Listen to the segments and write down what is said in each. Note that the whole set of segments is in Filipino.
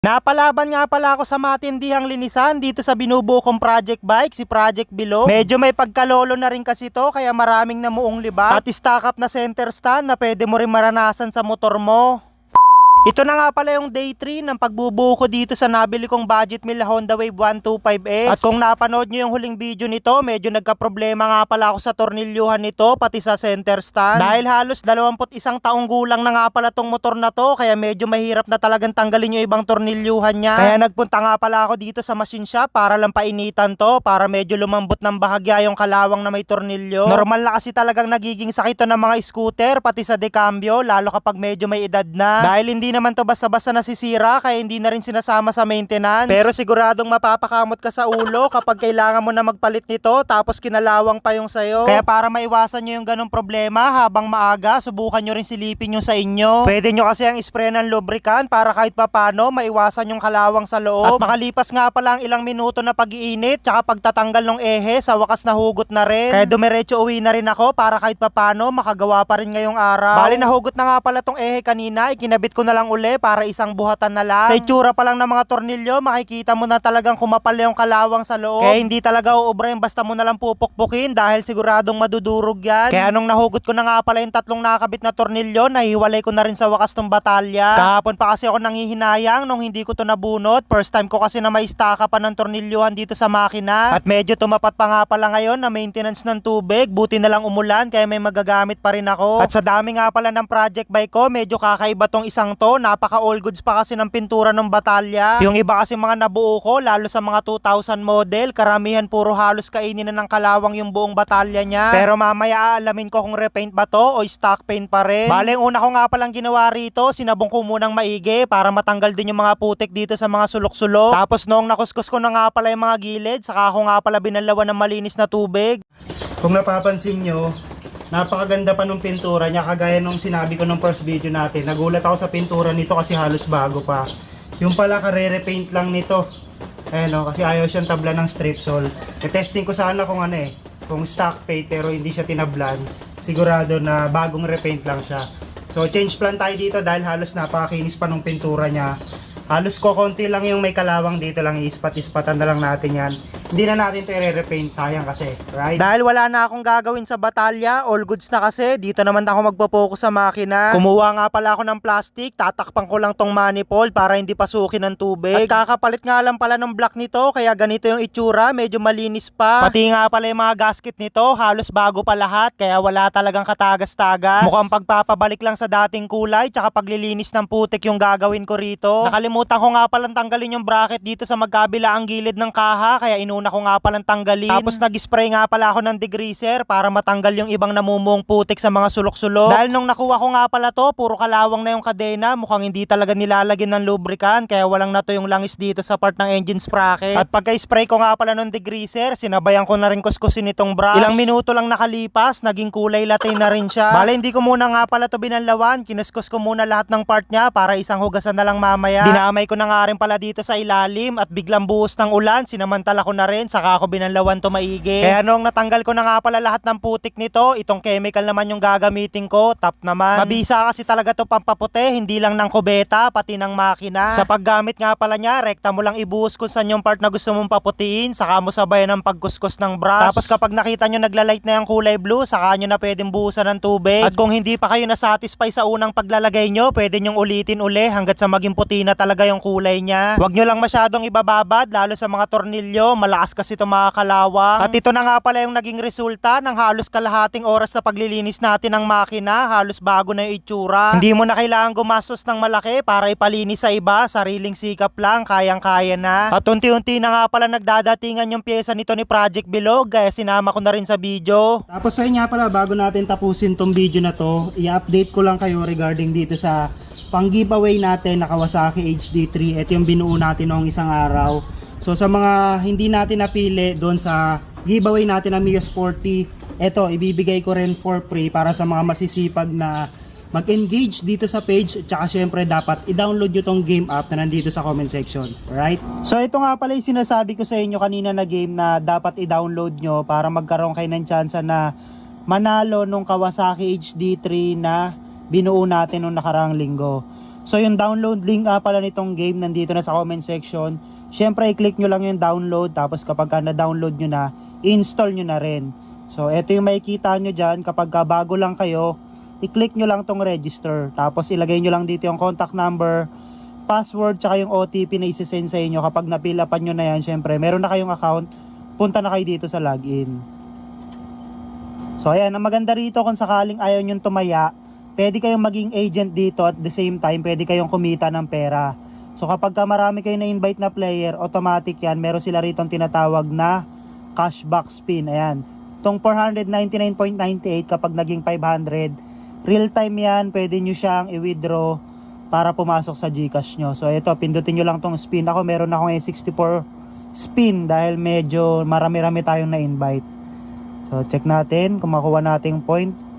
Napalaban nga pala ako sa matindihang linisan dito sa binubuo kong project bike, si Project Below. Medyo may pagkalolo na rin kasi to kaya maraming namuong libat. At stock up na center stand na pwede mo rin maranasan sa motor mo. Ito na nga pala yung day 3 ng pagbubuo ko dito sa nabili kong budget meal Honda Wave 125S. At kung napanood nyo yung huling video nito, medyo nagka-problema nga pala ako sa tornilyuhan nito, pati sa center stand. Dahil halos 21 taong gulang na nga pala tong motor na to, kaya medyo mahirap na talagang tanggalin yung ibang tornilyuhan niya. Kaya nagpunta nga pala ako dito sa machine shop para lang painitan to, para medyo lumambot ng bahagya yung kalawang na may tornilyo. Normal na kasi talagang nagiging sakit ng mga scooter, pati sa decambio, lalo kapag medyo may edad na. Dahil hindi naman to basta-basta nasisira, kaya hindi na rin sinasama sa maintenance. Pero siguradong mapapakamot ka sa ulo kapag kailangan mo na magpalit nito, tapos kinalawang pa yung sayo. Kaya para maiwasan nyo yung ganong problema habang maaga, subukan nyo rin silipin yung sa inyo. Pwede nyo kasi ang spray ng lubricant para kahit papano maiwasan yung kalawang sa loob. At makalipas nga pala ang ilang minuto na pag-iinit, tsaka pagtatanggal ng ehe, sa wakas na hugot na rin. Kaya dumiretso uwi na rin ako para kahit papano makagawa pa rin ngayong araw. Bali nahugot na nga pala tong ehe kanina, ikinabit ko na lang uli para isang buhatan na lang. Sa itsura pa lang ng mga tornilyo, makikita mo na talagang kumapal yung kalawang sa loob. Kaya hindi talaga uubra yung basta mo na lang pupukpukin dahil siguradong madudurog yan. Kaya nung nahugot ko na nga pala yung tatlong nakakabit na tornilyo, nahiwalay ko na rin sa wakas tong batalya. Kahapon pa kasi ako nanghihinayang nung hindi ko to nabunot. First time ko kasi na may staka pa ng tornilyohan dito sa makina. At medyo tumapat pa nga pala ngayon na maintenance ng tubig. Buti na lang umulan kaya may magagamit pa rin ako. At sa dami nga pala ng project bike ko, medyo kakaiba tong isang to. Napaka all goods pa kasi ng pintura ng batalya. Yung iba kasi mga nabuo ko, lalo sa mga 2000 model, karamihan puro halos kainin na ng kalawang yung buong batalya niya. Pero mamaya aalamin ko kung repaint ba to o stock paint pa rin. Bale, una ko nga palang ginawa rito, sinabong ko munang maigi para matanggal din yung mga putik dito sa mga sulok-sulok. Tapos noong nakuskus ko na nga pala yung mga gilid, saka ako nga pala binalawan ng malinis na tubig. Kung napapansin nyo, napakaganda pa nung pintura niya kagaya nung sinabi ko nung first video natin. Nagulat ako sa pintura nito kasi halos bago pa. Yung pala karere-paint lang nito. Ayan o, kasi ayaw siyang tabla ng strip sole. E-testing ko sana kung ano eh, kung stock paint pero hindi siya tinablan. Sigurado na bagong repaint lang siya. So change plan tayo dito dahil halos napakakinis pa nung pintura niya. Halos ko konti lang yung may kalawang dito lang ispat-ispatan na lang natin yan. Hindi na natin ito i-repaint, sayang kasi. Right? Dahil wala na akong gagawin sa batalya, all goods na kasi, dito naman ako magpo-focus sa makina. Kumuha nga pala ako ng plastic, tatakpan ko lang tong manifold para hindi pasukin ng tubig. At kakapalit nga lang pala ng block nito, kaya ganito yung itsura, medyo malinis pa. Pati nga pala yung mga gasket nito, halos bago pa lahat, kaya wala talagang katagas-tagas. Mukhang pagpapabalik lang sa dating kulay, tsaka paglilinis ng putik yung gagawin ko rito. Nakalimutan ko nga palang tanggalin yung bracket dito sa magkabila ang gilid ng kaha, kaya inuna ko nga palang tanggalin. Tapos nag-spray nga pala ako ng degreaser para matanggal yung ibang namumong putik sa mga sulok-sulok. Dahil nung nakuha ko nga pala to, puro kalawang na yung kadena, mukhang hindi talaga nilalagyan ng lubricant, kaya walang nato yung langis dito sa part ng engine sprocket. At pagka-spray ko nga pala ng degreaser, sinabayan ko na rin kuskusin itong brush. Ilang minuto lang nakalipas, naging kulay latte na rin siya. Bale, hindi ko muna nga pala to binanlawan, kinuskus ko muna lahat ng part niya para isang hugasan na lang mamaya. Dinamay ko na nga rin pala dito sa ilalim at biglang buhos ng ulan, sinamantala ko na rin, saka ako binanlawan to maigi. Kaya nung natanggal ko na nga pala lahat ng putik nito, itong chemical naman yung gagamitin ko, top naman. Mabisa kasi talaga to pampaputi, hindi lang ng kubeta, pati ng makina. Sa paggamit nga pala niya, rekta mo lang ibuhos kung saan yung part na gusto mong paputiin, saka mo sabayan ng pagkuskus ng brush. Tapos kapag nakita nyo naglalight na yung kulay blue, saka nyo na pwedeng buhusan ng tubig. At kung hindi pa kayo nasatisfy sa unang paglalagay nyo, pwede nyong ulitin uli hanggat sa maging puti na talaga yung kulay niya. Huwag nyo lang masyadong ibababad, lalo sa mga tornilyo, malakas kasi ito mga kalawang. At ito na nga pala yung naging resulta ng halos kalahating oras sa paglilinis natin ng makina, halos bago na yung itsura. Hindi mo na kailangan gumastos ng malaki para ipalinis sa iba, sariling sikap lang, kayang-kaya na. At unti-unti na nga pala nagdadatingan yung pyesa nito ni Project Bilog, kaya sinama ko na rin sa video. Tapos sa nga pala, bago natin tapusin tong video na to, i-update ko lang kayo regarding dito sa pang giveaway natin na Kawasaki HD3. Ito yung binuo natin noong isang araw. So sa mga hindi natin napili doon sa giveaway natin ng Mio Sporty, ito ibibigay ko rin for free para sa mga masisipag na mag-engage dito sa page tsaka syempre dapat i-download nyo tong game app na nandito sa comment section. Alright? So ito nga pala yung sinasabi ko sa inyo kanina na game na dapat i-download nyo para magkaroon kayo ng chance na manalo nung Kawasaki HD3 na binuo natin nung nakarang linggo. So yung download link nga pala nitong game nandito na sa comment section. Siyempre i-click nyo lang yung download tapos kapag ka na-download nyo na, install nyo na rin. So ito yung makikita nyo dyan kapag ka bago lang kayo, i-click nyo lang tong register. Tapos ilagay nyo lang dito yung contact number, password, tsaka yung OTP na isi-send sa inyo. Kapag napilapan nyo na yan, syempre meron na kayong account, punta na kayo dito sa login. So ayan, ang maganda rito kung sakaling ayaw nyo tumaya, pwede kayong maging agent dito at the same time pwede kayong kumita ng pera. So kapag ka marami kayo na-invite na player, automatic yan, meron sila rito tinatawag na cashback spin. Ayan, tong 499.98 kapag naging 500, real time yan, pwede nyo siyang i-withdraw para pumasok sa Gcash nyo. So ito, pindutin nyo lang tong spin. Ako meron akong 64 spin dahil medyo marami-rami tayong na-invite. So check natin kung makuha natin point.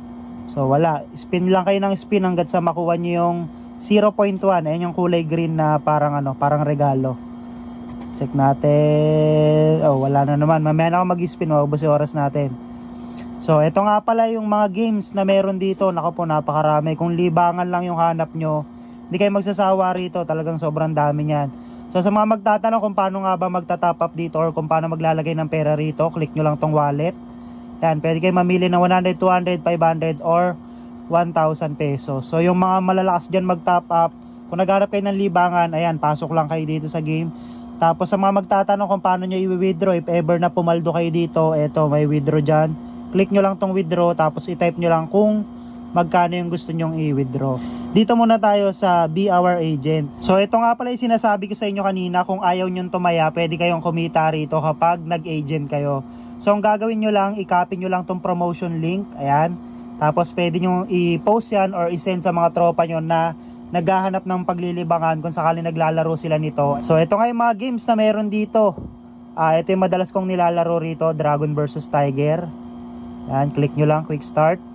So wala, spin lang kayo ng spin hanggat sa makuha nyo yung 0.1. Ayan yung kulay green na parang ano, parang regalo. Check natin. Oh, wala na naman. Mamaya na ako mag-spin, maubos yung oras natin. So, ito nga pala yung mga games na meron dito. Nako po, napakarami. Kung libangan lang yung hanap nyo, hindi kayo magsasawa rito. Talagang sobrang dami niyan. So, sa mga magtatanong kung paano nga ba magta-top up dito or kung paano maglalagay ng pera rito, click nyo lang tong wallet. Yan, pwede kayo mamili ng 100, 200, 500 or 1,000 pesos. So, yung mga malalakas dyan mag-top up, kung nagharap kayo ng libangan, ayan, pasok lang kayo dito sa game. Tapos sa mga magtatanong kung paano nyo i-withdraw, if ever na pumaldo kayo dito, eto, may withdraw dyan. Click nyo lang tong withdraw, tapos i-type nyo lang kung magkano yung gusto nyong i-withdraw. Dito muna tayo sa Be Our Agent. So ito nga pala yung sinasabi ko sa inyo kanina, kung ayaw nyong tumaya, pwede kayong kumita rito kapag nag-agent kayo. So ang gagawin nyo lang, i-copy nyo lang tong promotion link, ayan. Tapos pwede nyo i-post yan or i-send sa mga tropa nyo na naghahanap ng paglilibangan kung sakali naglalaro sila nito. So ito nga yung mga games na meron dito. Ah, ito yung madalas kong nilalaro rito, Dragon versus Tiger. Yan, click nyo lang, quick start.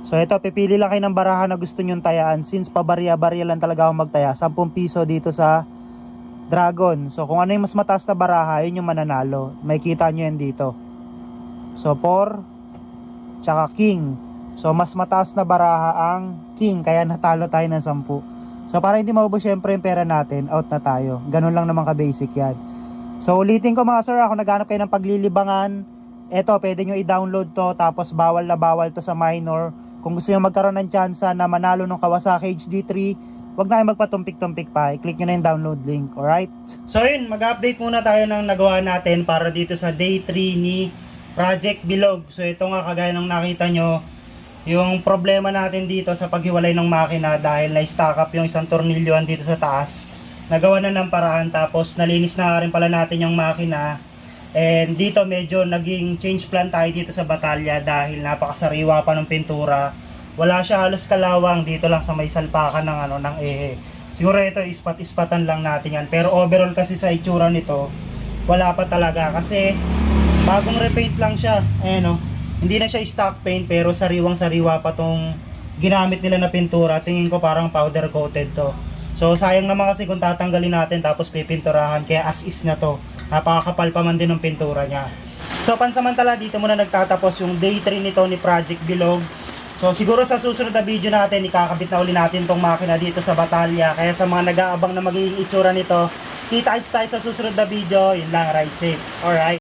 So ito, pipili lang kayo ng baraha na gusto nyong tayaan. Since pabarya-barya lang talaga ako magtaya. 10 piso dito sa Dragon. So kung ano yung mas mataas na baraha, yun yung mananalo. May kita nyo yan dito. So 4, tsaka King. So mas mataas na baraha ang King, kaya natalo tayo ng 10. So para hindi maubos syempre yung pera natin, out na tayo. Ganun lang naman ka-basic yan. So ulitin ko mga sir, ako naghanap kayo ng paglilibangan. Eto, pwede nyo i-download to, tapos bawal na bawal to sa minor. Kung gusto nyo magkaroon ng chance na manalo ng Kawasaki HD3, wag na kayo magpatumpik-tumpik pa. I-click nyo na yung download link, alright? So yun, mag-update muna tayo ng nagawa natin para dito sa day 3 ni Project Bilog. So ito nga kagaya ng nakita nyo, yung problema natin dito sa paghiwalay ng makina dahil na-stack up yung isang tornilyoan dito sa taas. Nagawa na ng paraan tapos nalinis na rin pala natin yung makina. And dito medyo naging change plan tayo dito sa batalya dahil napakasariwa pa ng pintura. Wala siya halos kalawang dito lang sa may salpakan ng ano ng ehe. Siguro ito ispat-ispatan lang natin yan. Pero overall kasi sa itsura nito, wala pa talaga kasi bagong repaint lang siya. Ayan o. Hindi na siya stock paint pero sariwang-sariwa pa tong ginamit nila na pintura. Tingin ko parang powder coated to. So sayang naman kasi kung tatanggalin natin tapos pipinturahan kaya as is na to. Napakakapal pa man din ng pintura niya. So pansamantala dito muna nagtatapos yung day 3 nito ni Project Bilog. So siguro sa susunod na video natin ikakabit na uli natin tong makina dito sa batalya. Kaya sa mga nag-aabang na magiging itsura nito, kita-kits tayo sa susunod na video. Yun lang, ride safe. Alright.